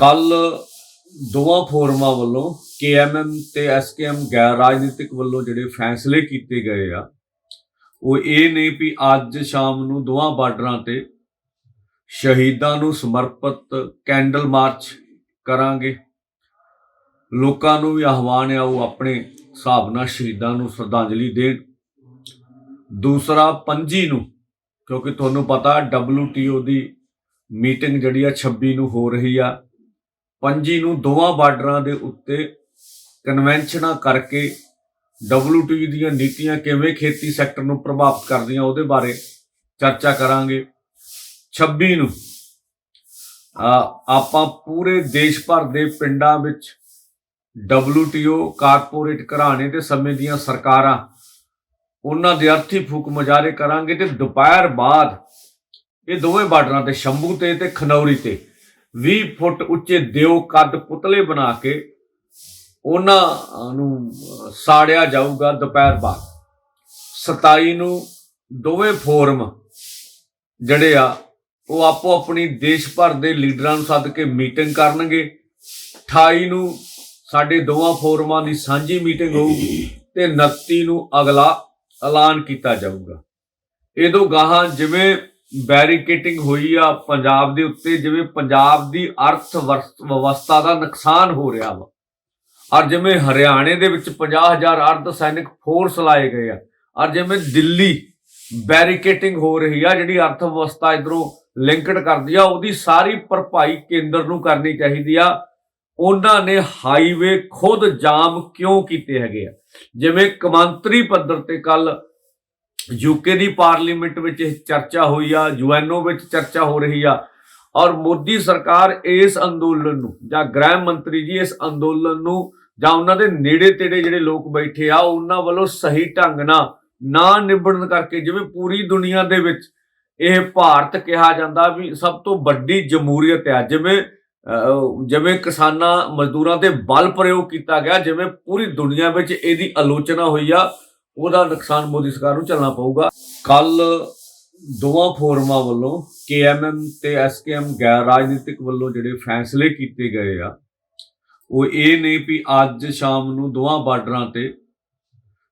ਕੱਲ ਦੋਵਾਂ ਫੋਰਮਾਂ ਵੱਲੋਂ ਕੇਐਮਐਮ ਤੇ ਐਸਕੇਐਮ ਗੈਰ ਰਾਜਨੀਤਿਕ ਵੱਲੋਂ ਜਿਹੜੇ ਫੈਸਲੇ ਕੀਤੇ ਗਏ ਆ, ਉਹ ਇਹ ਨੇ ਵੀ ਅੱਜ ਸ਼ਾਮ ਨੂੰ ਦੋਵਾਂ ਬਾਰਡਰਾਂ ਤੇ ਸ਼ਹੀਦਾਂ ਨੂੰ ਸਮਰਪਿਤ ਕੈਂਡਲ ਮਾਰਚ ਕਰਾਂਗੇ। ਲੋਕਾਂ ਨੂੰ ਵੀ ਆਹਵਾਨ ਆ ਉਹ ਆਪਣੇ ਹਿਸਾਬ ਨਾਲ ਸ਼ਹੀਦਾਂ ਨੂੰ ਸ਼ਰਧਾਂਜਲੀ ਦੇਣ। ਦੂਸਰਾ, ਪੰਜੀ ਨੂੰ, ਕਿਉਂਕਿ ਤੁਹਾਨੂੰ ਪਤਾ WTO ਦੀ ਮੀਟਿੰਗ ਜਿਹੜੀ ਆ 26 ਨੂੰ ਹੋ ਰਹੀ ਆ। ਪੰਜੀ ਨੂੰ ਦੋਵਾਂ ਬਾਰਡਰਾਂ ਦੇ ਉੱਤੇ ਕਨਵੈਨਸ਼ਨਾਂ ਕਰਕੇ WTO ਦੀਆਂ ਨੀਤੀਆਂ ਕਿਵੇਂ ਖੇਤੀ ਸੈਕਟਰ ਨੂੰ ਪ੍ਰਭਾਵਿਤ ਕਰਦੀਆਂ ਉਹਦੇ ਬਾਰੇ ਚਰਚਾ ਕਰਾਂਗੇ। 26 ਨੂੰ ਆਪਾਂ ਪੂਰੇ ਦੇਸ਼ ਭਰ ਦੇ ਪਿੰਡਾਂ ਵਿੱਚ WTO ਕਾਰਪੋਰੇਟ ਘਰਾਣੇ ਤੇ ਸਮੇਂ ਦੀਆਂ ਸਰਕਾਰਾਂ, ਉਹਨਾਂ ਦੇ ਅਰਥੀ ਫੂਕ ਮੁਜ਼ਾਹਰੇ ਕਰਾਂਗੇ ਤੇ ਦੁਪਹਿਰ ਬਾਅਦ ਇਹ ਦੋਵੇਂ ਬਾਰਡਰਾਂ ਤੇ, ਸ਼ੰਭੂ ਤੇ ਤੇ ਖਨੌਰੀ ਤੇ 20 ਫੁੱਟ ਉੱਚੇ ਦਿਓ ਕੱਦ ਪੁਤਲੇ ਬਣਾ ਕੇ ਉਹਨਾਂ ਨੂੰ ਸਾੜਿਆ ਜਾਊਗਾ ਦੁਪਹਿਰ ਬਾਅਦ। 27 ਨੂੰ ਦੋਵੇਂ ਫੋਰਮ ਜਿਹੜੇ ਆ, ਉਹ ਆਪੋ ਆਪਣੀ ਦੇਸ਼ ਭਰ ਦੇ ਲੀਡਰਾਂ ਨੂੰ ਸੱਦ ਕੇ ਮੀਟਿੰਗ ਕਰਨਗੇ। 28 ਨੂੰ ਸਾਡੇ ਦੋਵਾਂ ਫੋਰਮਾਂ ਦੀ ਸਾਂਝੀ ਮੀਟਿੰਗ ਹੋਊਗੀ ਤੇ 29 ਨੂੰ ਅਗਲਾ ਐਲਾਨ ਕੀਤਾ ਜਾਊਗਾ। ਇਹ ਇਹਦੋਂ ਗਾਹਾਂ ਜਿਵੇਂ ਬੈਰੀਕੇਟਿੰਗ ਹੋਈ ਆ ਪੰਜਾਬ ਦੇ ਉੱਤੇ, ਜਿਵੇਂ ਪੰਜਾਬ ਦੀ ਅਰਥ ਵਿਵਸਥਾ ਦਾ ਨੁਕਸਾਨ ਹੋ ਰਿਹਾ ਵਾ। ਔਰ ਜਿਵੇਂ ਹਰਿਆਣੇ ਦੇ ਵਿੱਚ 50000 ਅਰਧ ਸੈਨਿਕ ਫੋਰਸ ਲਾਏ ਗਏ ਆ, ਔਰ ਜਿਵੇਂ ਦਿੱਲੀ ਬੈਰੀਕੇਟਿੰਗ ਹੋ ਰਹੀ ਆ, ਜਿਹੜੀ ਅਰਥ ਵਿਵਸਥਾ ਇਧਰੋਂ ਲਿੰਕਡ ਕਰਦੀ ਆ, ਉਹਦੀ ਸਾਰੀ ਭਰਪਾਈ ਕੇਂਦਰ ਨੂੰ ਕਰਨੀ ਚਾਹੀਦੀ ਆ। ਉਹਨਾਂ ਨੇ ਹਾਈਵੇ ਖੁਦ ਜਾਮ ਕਿਉਂ ਕੀਤੇ ਹੈਗੇ ਆ? ਜਿਵੇਂ ਕਮਾਂਤਰੀ ਪੱਧਰ ਤੇ ਕੱਲ ਯੂਕੇ ਦੀ ਪਾਰਲੀਮੈਂਟ ਵਿੱਚ ਇਹ ਚਰਚਾ ਹੋਈ ਆ ਯੂਐਨਓ ਵਿੱਚ ਚਰਚਾ ਹੋ ਰਹੀ ਆ ਔਰ ਮੋਦੀ ਸਰਕਾਰ ਇਸ ਅੰਦੋਲਨ ਨੂੰ ਜਾਂ ਗ੍ਰਹਿ ਮੰਤਰੀ ਜੀ ਇਸ ਅੰਦੋਲਨ ਨੂੰ ਜਾਂ ਉਹਨਾਂ ਦੇ ਨੇੜੇ ਤੇੜੇ ਜਿਹੜੇ ਲੋਕ ਬੈਠੇ ਆ ਉਹਨਾਂ ਵੱਲੋਂ ਸਹੀ ਢੰਗ ਨਾਲ ਨਾ ਨਿਬੜਨ ਕਰਕੇ ਜਿਵੇਂ ਪੂਰੀ ਦੁਨੀਆ ਦੇ ਵਿੱਚ ਇਹ ਭਾਰਤ ਕਿਹਾ ਜਾਂਦਾ ਵੀ ਸਭ ਤੋਂ ਵੱਡੀ ਜਮਹੂਰੀਅਤ ਆ ਜਿਵੇਂ ਅਹ, ਜਿਵੇਂ ਕਿਸਾਨਾਂ ਮਜ਼ਦੂਰਾਂ ਤੇ ਬਲ ਪ੍ਰਯੋਗ ਕੀਤਾ ਗਿਆ ਜਿਵੇਂ ਪੂਰੀ ਦੁਨੀਆ ਵਿੱਚ ਇਹਦੀ ਆਲੋਚਨਾ ਹੋਈ ਆ ਉਹਦਾ ਨੁਕਸਾਨ ਮੋਦੀ ਸਰਕਾਰ ਨੂੰ ਝੱਲਣਾ ਪਊਗਾ। ਕੱਲ ਦੋਵਾਂ ਫੋਰਮਾਂ ਵੱਲੋਂ ਕੇਐਮਐਮ ਤੇ ਐਸਕੇਐਮ ਗੈਰ ਰਾਜਨੀਤਿਕ ਵੱਲੋਂ ਜਿਹੜੇ ਫੈਸਲੇ ਕੀਤੇ ਗਏ ਆ, ਉਹ ਇਹ ਨੇ ਵੀ ਅੱਜ ਸ਼ਾਮ ਨੂੰ ਦੋਵਾਂ ਬਾਰਡਰਾਂ ਤੇ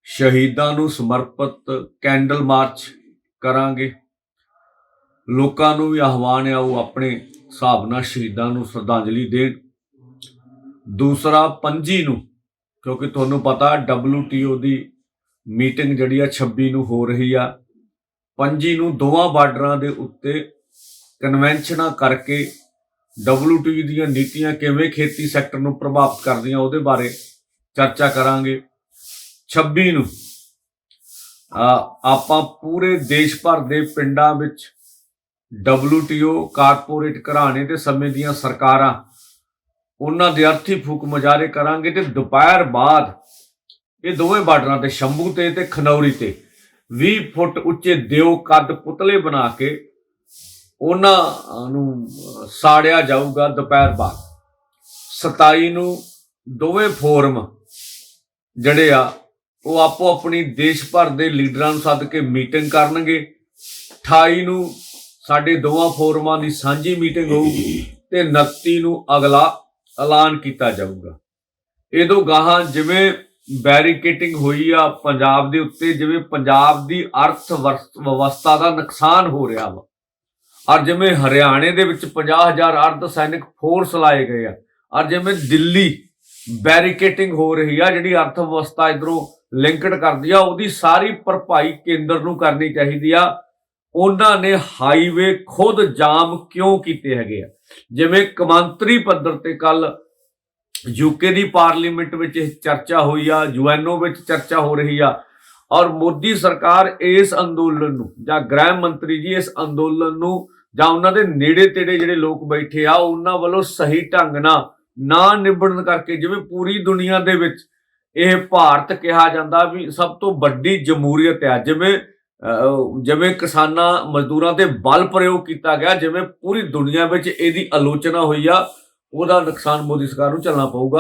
ਸ਼ਹੀਦਾਂ ਨੂੰ ਸਮਰਪਿਤ ਕੈਂਡਲ ਮਾਰਚ ਕਰਾਂਗੇ। ਲੋਕਾਂ ਨੂੰ ਵੀ ਆਹਵਾਨ ਆ ਉਹ ਆਪਣੇ ਹਿਸਾਬ ਨਾਲ ਸ਼ਹੀਦਾਂ ਨੂੰ ਸ਼ਰਧਾਂਜਲੀ ਦੇਣ। ਦੂਸਰਾ, ਪੰਜੀ ਨੂੰ, ਕਿਉਂਕਿ ਤੁਹਾਨੂੰ ਪਤਾ WTO ਦੀ ਮੀਟਿੰਗ ਜਿਹੜੀ ਆ 26 ਨੂੰ ਹੋ ਰਹੀ ਆ। ਪੰਜੀ ਨੂੰ ਦੋਵਾਂ ਬਾਰਡਰਾਂ ਦੇ ਉੱਤੇ ਕਨਵੈਨਸ਼ਨਾਂ ਕਰਕੇ WTO ਦੀਆਂ ਨੀਤੀਆਂ ਕਿਵੇਂ ਖੇਤੀ ਸੈਕਟਰ ਨੂੰ ਪ੍ਰਭਾਵਿਤ ਕਰਦੀਆਂ ਉਹਦੇ ਬਾਰੇ ਚਰਚਾ ਕਰਾਂਗੇ। 26 ਨੂੰ ਆਪਾਂ ਪੂਰੇ ਦੇਸ਼ ਭਰ ਦੇ ਪਿੰਡਾਂ ਵਿੱਚ WTO ਕਾਰਪੋਰੇਟ ਘਰਾਣੇ ਤੇ ਸਮੇਂ ਦੀਆਂ ਸਰਕਾਰਾਂ, ਉਹਨਾਂ ਦੇ ਅਰਥੀ ਫੂਕ ਮੁਜ਼ਾਹਰੇ ਕਰਾਂਗੇ ਤੇ ਦੁਪਹਿਰ ਬਾਅਦ ਇਹ ਦੋਵੇਂ ਬਾਰਡਰਾਂ ਤੇ, ਸ਼ੰਭੂ ਤੇ ਤੇ ਖਨੌਰੀ ਤੇ। 20 ਫੁੱਟ ਉੱਚੇ ਦਿਓ ਕੱਦ ਪੁਤਲੇ ਬਣਾ ਕੇ ਉਹਨਾਂ ਨੂੰ ਸਾੜਿਆ ਜਾਊਗਾ ਦੁਪਹਿਰ ਬਾਅਦ। 27 ਨੂੰ ਦੋਵੇਂ ਫੋਰਮ ਜਿਹੜੇ ਆ, ਉਹ ਆਪੋ ਆਪਣੀ ਦੇਸ਼ ਭਰ ਦੇ ਲੀਡਰਾਂ ਨੂੰ ਸੱਦ ਕੇ ਮੀਟਿੰਗ ਕਰਨਗੇ। 28 ਨੂੰ ਸਾਡੇ ਦੋਵਾਂ ਫੋਰਮਾਂ ਦੀ ਸਾਂਝੀ ਮੀਟਿੰਗ ਹੋਊਗੀ ਤੇ 29 ਨੂੰ ਅਗਲਾ ਐਲਾਨ ਕੀਤਾ ਜਾਊਗਾ। ਇਹ ਦੋ ਗਾਹਾਂ ਜਿਵੇਂ ਬੈਰੀਕੇਟਿੰਗ ਹੋਈ ਆ ਪੰਜਾਬ ਦੇ ਉੱਤੇ, ਜਿਵੇਂ ਪੰਜਾਬ ਦੀ ਅਰਥ ਵਿਵਸਥਾ ਦਾ ਨੁਕਸਾਨ ਹੋ ਰਿਹਾ ਵਾ। ਔਰ ਜਿਵੇਂ ਹਰਿਆਣੇ ਦੇ ਵਿੱਚ 50000 ਅਰਧ ਸੈਨਿਕ ਫੋਰਸ ਲਾਏ ਗਏ ਆ, ਔਰ ਜਿਵੇਂ ਦਿੱਲੀ ਬੈਰੀਕੇਟਿੰਗ ਹੋ ਰਹੀ ਆ, ਜਿਹੜੀ ਅਰਥ ਵਿਵਸਥਾ ਇਧਰੋਂ ਲਿੰਕਡ ਕਰਦੀ ਆ, ਉਹਦੀ ਸਾਰੀ ਭਰਪਾਈ ਕੇਂਦਰ ਨੂੰ ਕਰਨੀ ਚਾਹੀਦੀ ਆ। ਉਹਨਾਂ ਨੇ ਹਾਈਵੇ ਖੁਦ ਜਾਮ ਕਿਉਂ ਕੀਤੇ ਹੈਗੇ ਆ? ਜਿਵੇਂ ਕਮਾਂਤਰੀ ਪੱਧਰ ਤੇ ਕੱਲ ਯੂਕੇ ਦੀ ਪਾਰਲੀਮੈਂਟ ਵਿੱਚ ਇਹ ਚਰਚਾ ਹੋਈ ਆ ਯੂਐਨਓ ਵਿੱਚ ਚਰਚਾ ਹੋ ਰਹੀ ਆ ਔਰ ਮੋਦੀ ਸਰਕਾਰ ਇਸ ਅੰਦੋਲਨ ਨੂੰ ਜਾਂ ਗ੍ਰਹਿ ਮੰਤਰੀ ਜੀ ਇਸ ਅੰਦੋਲਨ ਨੂੰ ਜਾਂ ਉਹਨਾਂ ਦੇ ਨੇੜੇ ਤੇੜੇ ਜਿਹੜੇ ਲੋਕ ਬੈਠੇ ਆ ਉਹਨਾਂ ਵੱਲੋਂ ਸਹੀ ਢੰਗ ਨਾਲ ਨਾ ਨਿਬੜਨ ਕਰਕੇ ਜਿਵੇਂ ਪੂਰੀ ਦੁਨੀਆ ਦੇ ਵਿੱਚ ਇਹ ਭਾਰਤ ਕਿਹਾ ਜਾਂਦਾ ਵੀ ਸਭ ਤੋਂ ਵੱਡੀ ਜਮਹੂਰੀਅਤ ਆ ਜਿਵੇਂ ਅਹ, ਜਿਵੇਂ ਕਿਸਾਨਾਂ ਮਜ਼ਦੂਰਾਂ ਤੇ ਬਲ ਪ੍ਰਯੋਗ ਕੀਤਾ ਗਿਆ ਜਿਵੇਂ ਪੂਰੀ ਦੁਨੀਆ ਵਿੱਚ ਇਹਦੀ ਆਲੋਚਨਾ ਹੋਈ ਆ ਉਹਦਾ ਨੁਕਸਾਨ ਮੋਦੀ ਸਰਕਾਰ ਨੂੰ ਝੱਲਣਾ ਪਊਗਾ।